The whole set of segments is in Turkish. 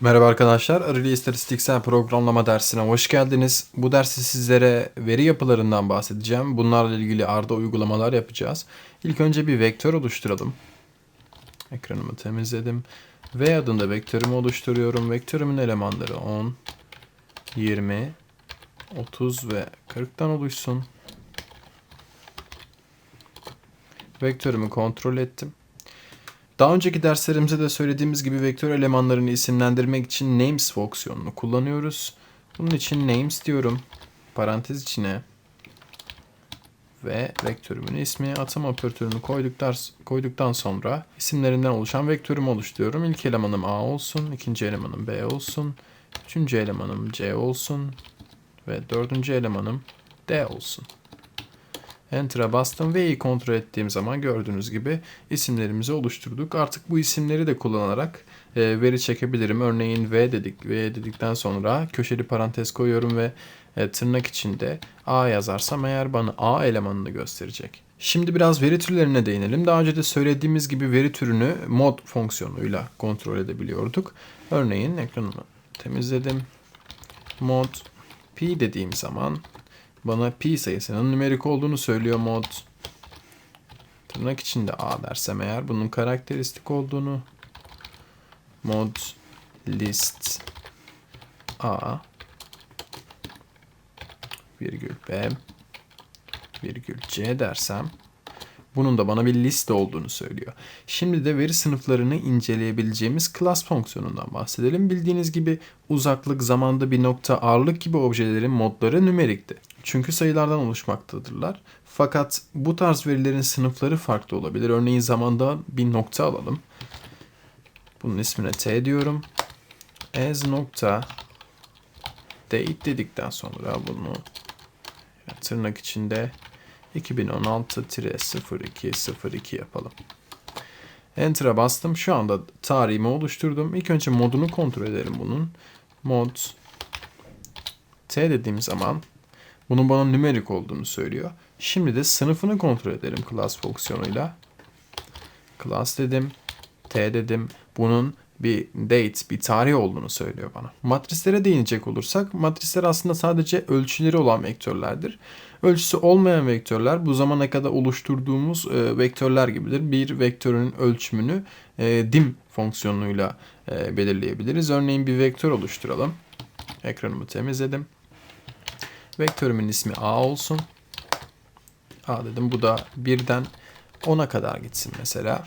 Merhaba arkadaşlar, Areli İstatistiksel Programlama dersine hoş geldiniz. Bu dersi sizlere veri yapılarından bahsedeceğim. Bunlarla ilgili arda uygulamalar yapacağız. İlk önce bir vektör oluşturalım. Ekranımı temizledim. V adında vektörümü oluşturuyorum. Vektörümün elemanları 10, 20, 30 ve 40'tan oluşsun. Vektörümü kontrol ettim. Daha önceki derslerimizde de söylediğimiz gibi vektör elemanlarını isimlendirmek için names fonksiyonunu kullanıyoruz. Bunun için names diyorum. Parantez içine ve vektörümün ismi atama operatörünü koyduktan, koyduktan sonra isimlerinden oluşan vektörümü oluşturuyorum. İlk elemanım A olsun, ikinci elemanım B olsun, üçüncü elemanım C olsun ve dördüncü elemanım D olsun. Enter'a bastım ve kontrol ettiğim zaman gördüğünüz gibi isimlerimizi oluşturduk. Artık bu isimleri de kullanarak e, veri çekebilirim. Örneğin V dedik. V dedikten sonra köşeli parantez koyuyorum ve e, tırnak içinde A yazarsam eğer bana A elemanını gösterecek. Şimdi biraz veri türlerine değinelim. Daha önce de söylediğimiz gibi veri türünü mod fonksiyonuyla kontrol edebiliyorduk. Örneğin ekranımı temizledim. Mod p dediğim zaman bana pi sayısının nümerik olduğunu söylüyor mod. Tırnak içinde a dersem eğer bunun karakteristik olduğunu mod list a virgül b virgül c dersem bunun da bana bir liste olduğunu söylüyor. Şimdi de veri sınıflarını inceleyebileceğimiz class fonksiyonundan bahsedelim. Bildiğiniz gibi uzaklık, zamanda bir nokta, ağırlık gibi objelerin modları nümerikti. Çünkü sayılardan oluşmaktadırlar. Fakat bu tarz verilerin sınıfları farklı olabilir. Örneğin zamanda bir nokta alalım. Bunun ismine t diyorum. As nokta date dedikten sonra bunu tırnak içinde 2016-0202 yapalım. Enter'a bastım. Şu anda tarihimi oluşturdum. İlk önce modunu kontrol edelim bunun. Mod T dediğim zaman bunun bana nümerik olduğunu söylüyor. Şimdi de sınıfını kontrol edelim class fonksiyonuyla. Class dedim. T dedim. Bunun bir date, bir tarih olduğunu söylüyor bana. Matrislere değinecek olursak, matrisler aslında sadece ölçüleri olan vektörlerdir. Ölçüsü olmayan vektörler bu zamana kadar oluşturduğumuz e, vektörler gibidir. Bir vektörün ölçümünü e, dim fonksiyonuyla e, belirleyebiliriz. Örneğin bir vektör oluşturalım. Ekranımı temizledim. Vektörümün ismi A olsun. A dedim. Bu da birden 10'a kadar gitsin mesela.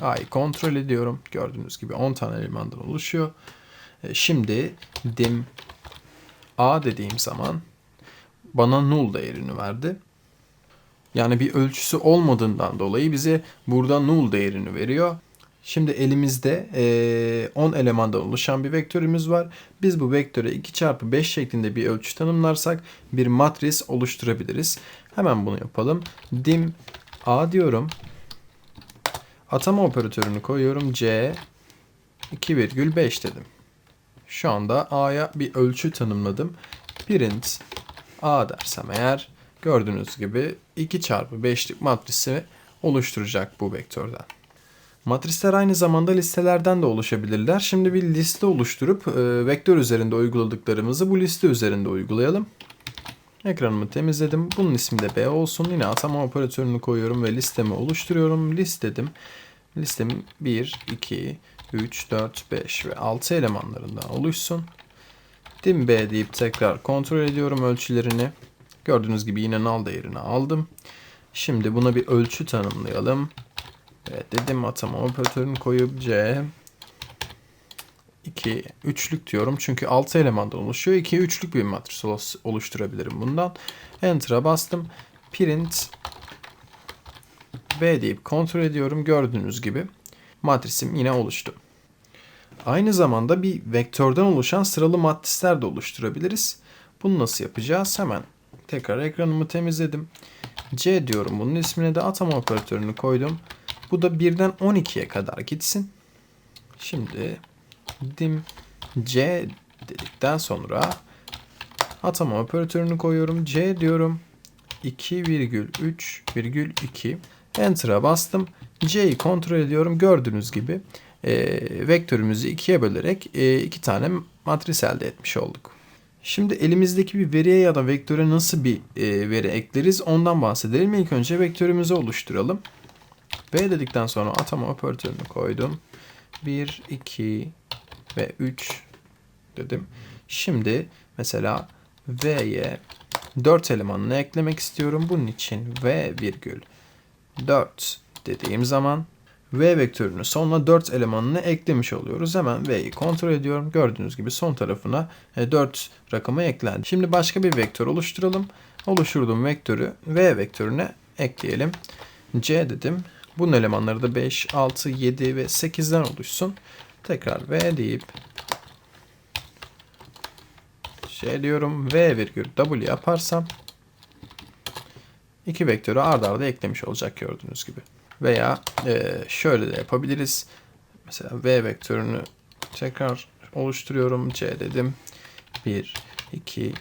A'yı kontrol ediyorum. Gördüğünüz gibi 10 tane elemandan oluşuyor. E, şimdi dim A dediğim zaman bana null değerini verdi. Yani bir ölçüsü olmadığından dolayı bize burada null değerini veriyor. Şimdi elimizde e, 10 elemandan oluşan bir vektörümüz var. Biz bu vektöre 2 çarpı 5 şeklinde bir ölçü tanımlarsak bir matris oluşturabiliriz. Hemen bunu yapalım. Dim A diyorum. Atama operatörünü koyuyorum. C 2,5 dedim. Şu anda A'ya bir ölçü tanımladım. Print A dersem eğer gördüğünüz gibi 2 çarpı 5'lik matrisi oluşturacak bu vektörden. Matrisler aynı zamanda listelerden de oluşabilirler. Şimdi bir liste oluşturup e, vektör üzerinde uyguladıklarımızı bu liste üzerinde uygulayalım. Ekranımı temizledim. Bunun ismi de B olsun. Yine atama operatörünü koyuyorum ve listemi oluşturuyorum. List dedim. Listem 1, 2, 3, 4, 5 ve 6 elemanlarından oluşsun. Dim B deyip tekrar kontrol ediyorum ölçülerini. Gördüğünüz gibi yine null değerini aldım. Şimdi buna bir ölçü tanımlayalım. Evet dedim atama operatörünü koyup C 2 üçlük diyorum. Çünkü 6 elemandan oluşuyor. 2 üçlük bir matris oluşturabilirim bundan. Enter'a bastım. Print B deyip kontrol ediyorum. Gördüğünüz gibi matrisim yine oluştu. Aynı zamanda bir vektörden oluşan sıralı matrisler de oluşturabiliriz. Bunu nasıl yapacağız? Hemen tekrar ekranımı temizledim. C diyorum. Bunun ismine de atama operatörünü koydum. Bu da 1'den 12'ye kadar gitsin. Şimdi dim C dedikten sonra atama operatörünü koyuyorum. C diyorum. 2,3,2 Enter'a bastım. C'yi kontrol ediyorum. Gördüğünüz gibi e, vektörümüzü ikiye bölerek e, iki tane matris elde etmiş olduk. Şimdi elimizdeki bir veriye ya da vektöre nasıl bir e, veri ekleriz ondan bahsedelim. İlk önce vektörümüzü oluşturalım. V dedikten sonra atama operatörünü koydum. 1, 2 ve 3 dedim. Şimdi mesela V'ye 4 elemanını eklemek istiyorum. Bunun için V virgül 4 dediğim zaman V vektörünün sonuna 4 elemanını eklemiş oluyoruz. Hemen V'yi kontrol ediyorum. Gördüğünüz gibi son tarafına 4 e, rakamı eklendi. Şimdi başka bir vektör oluşturalım. Oluşturduğum vektörü V vektörüne ekleyelim. C dedim. Bunun elemanları da 5, 6, 7 ve 8'den oluşsun. Tekrar V deyip şey diyorum V virgül W yaparsam iki vektörü ardarda arda eklemiş olacak gördüğünüz gibi. Veya e, şöyle de yapabiliriz. Mesela V vektörünü tekrar oluşturuyorum. C dedim. 1, 2,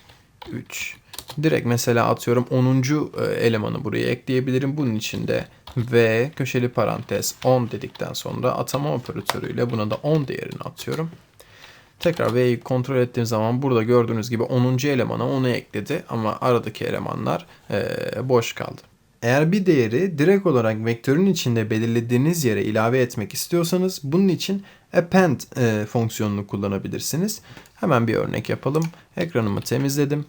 3. Direkt mesela atıyorum 10. E, elemanı buraya ekleyebilirim. Bunun için de V köşeli parantez 10 dedikten sonra atama operatörüyle buna da 10 değerini atıyorum. Tekrar V'yi kontrol ettiğim zaman burada gördüğünüz gibi 10. elemana onu ekledi ama aradaki elemanlar boş kaldı. Eğer bir değeri direkt olarak vektörün içinde belirlediğiniz yere ilave etmek istiyorsanız bunun için append e, fonksiyonunu kullanabilirsiniz. Hemen bir örnek yapalım. Ekranımı temizledim.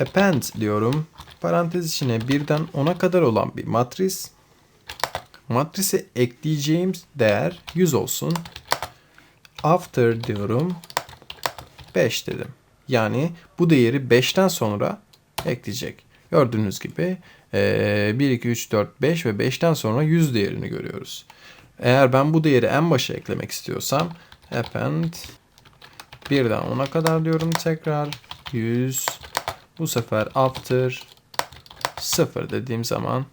Append diyorum. Parantez içine birden 10'a kadar olan bir matris. Matrise ekleyeceğim değer 100 olsun. After diyorum. 5 dedim. Yani bu değeri 5'ten sonra ekleyecek. Gördüğünüz gibi 1, 2, 3, 4, 5 ve 5'ten sonra 100 değerini görüyoruz. Eğer ben bu değeri en başa eklemek istiyorsam append birden 10'a kadar diyorum tekrar 100 bu sefer after 0 dediğim zaman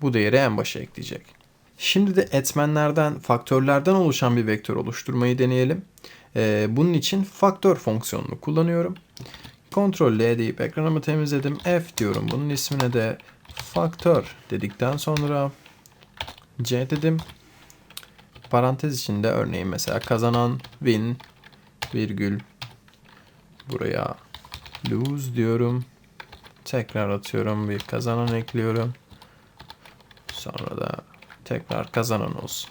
bu değeri en başa ekleyecek. Şimdi de etmenlerden, faktörlerden oluşan bir vektör oluşturmayı deneyelim. Ee, bunun için faktör fonksiyonunu kullanıyorum. Ctrl L deyip ekranımı temizledim. F diyorum. Bunun ismine de faktör dedikten sonra C dedim. Parantez içinde örneğin mesela kazanan win virgül buraya lose diyorum. Tekrar atıyorum bir kazanan ekliyorum. Sonra da tekrar kazanan olsun.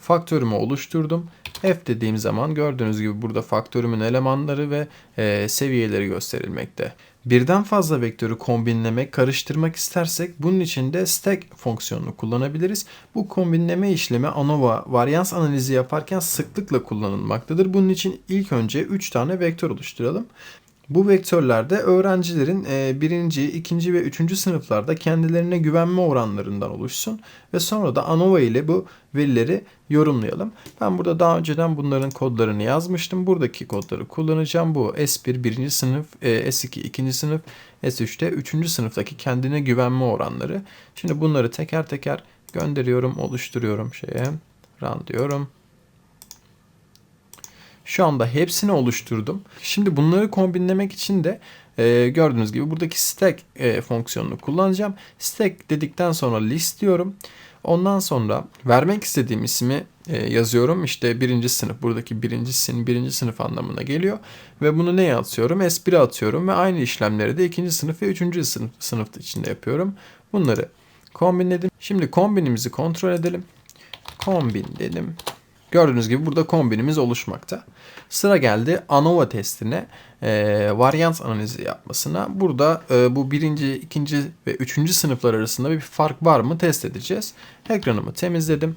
Faktörümü oluşturdum. F dediğim zaman gördüğünüz gibi burada faktörümün elemanları ve e, seviyeleri gösterilmekte. Birden fazla vektörü kombinlemek, karıştırmak istersek bunun için de stack fonksiyonunu kullanabiliriz. Bu kombinleme işlemi ANOVA varyans analizi yaparken sıklıkla kullanılmaktadır. Bunun için ilk önce 3 tane vektör oluşturalım. Bu vektörlerde öğrencilerin e, birinci, ikinci ve üçüncü sınıflarda kendilerine güvenme oranlarından oluşsun ve sonra da ANOVA ile bu verileri yorumlayalım. Ben burada daha önceden bunların kodlarını yazmıştım. Buradaki kodları kullanacağım. Bu S1 birinci sınıf, e, S2 ikinci sınıf, S3'te üçüncü sınıftaki kendine güvenme oranları. Şimdi bunları teker teker gönderiyorum, oluşturuyorum şeye. Run diyorum. Şu anda hepsini oluşturdum. Şimdi bunları kombinlemek için de e, gördüğünüz gibi buradaki stack e, fonksiyonunu kullanacağım. Stack dedikten sonra list diyorum. Ondan sonra vermek istediğim ismi e, yazıyorum. İşte birinci sınıf buradaki birincisin birinci sınıf anlamına geliyor. Ve bunu neye atıyorum? S1'e atıyorum ve aynı işlemleri de ikinci sınıf ve üçüncü sınıf, sınıf içinde yapıyorum. Bunları kombinledim. Şimdi kombinimizi kontrol edelim. Kombin dedim. Gördüğünüz gibi burada kombinimiz oluşmakta. Sıra geldi ANOVA testine e, varyans analizi yapmasına. Burada e, bu birinci, ikinci ve üçüncü sınıflar arasında bir fark var mı test edeceğiz. Ekranımı temizledim.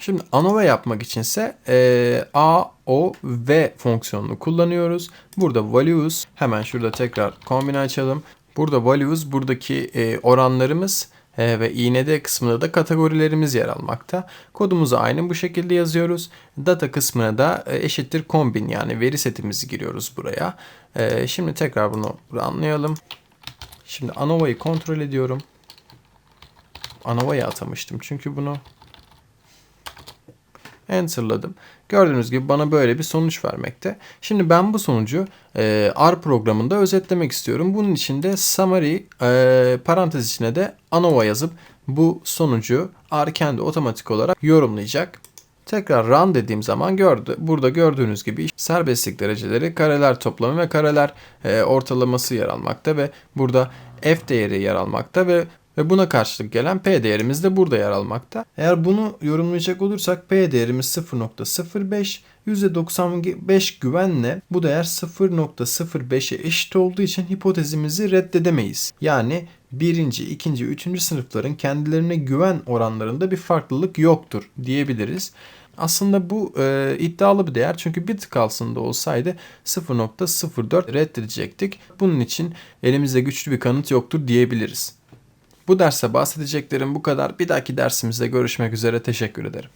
Şimdi ANOVA yapmak içinse e, A, O, V fonksiyonunu kullanıyoruz. Burada values hemen şurada tekrar kombine açalım. Burada values buradaki e, oranlarımız ve iğnede kısmında da kategorilerimiz yer almakta. Kodumuzu aynı bu şekilde yazıyoruz. Data kısmına da e, eşittir kombin yani veri setimizi giriyoruz buraya. E, şimdi tekrar bunu anlayalım. Şimdi ANOVA'yı kontrol ediyorum. ANOVA'ya atamıştım çünkü bunu. Enter'ladım. Gördüğünüz gibi bana böyle bir sonuç vermekte. Şimdi ben bu sonucu e, R programında özetlemek istiyorum. Bunun için de summary e, parantez içine de ANOVA yazıp bu sonucu R kendi otomatik olarak yorumlayacak. Tekrar run dediğim zaman gördü. Burada gördüğünüz gibi serbestlik dereceleri kareler toplamı ve kareler e, ortalaması yer almakta ve burada f değeri yer almakta ve ve buna karşılık gelen p değerimiz de burada yer almakta. Eğer bunu yorumlayacak olursak p değerimiz 0.05 %95 güvenle bu değer 0.05'e eşit olduğu için hipotezimizi reddedemeyiz. Yani birinci, ikinci, üçüncü sınıfların kendilerine güven oranlarında bir farklılık yoktur diyebiliriz. Aslında bu e, iddialı bir değer çünkü bir tık altında olsaydı 0.04 reddedecektik. Bunun için elimizde güçlü bir kanıt yoktur diyebiliriz. Bu derste bahsedeceklerim bu kadar. Bir dahaki dersimizde görüşmek üzere. Teşekkür ederim.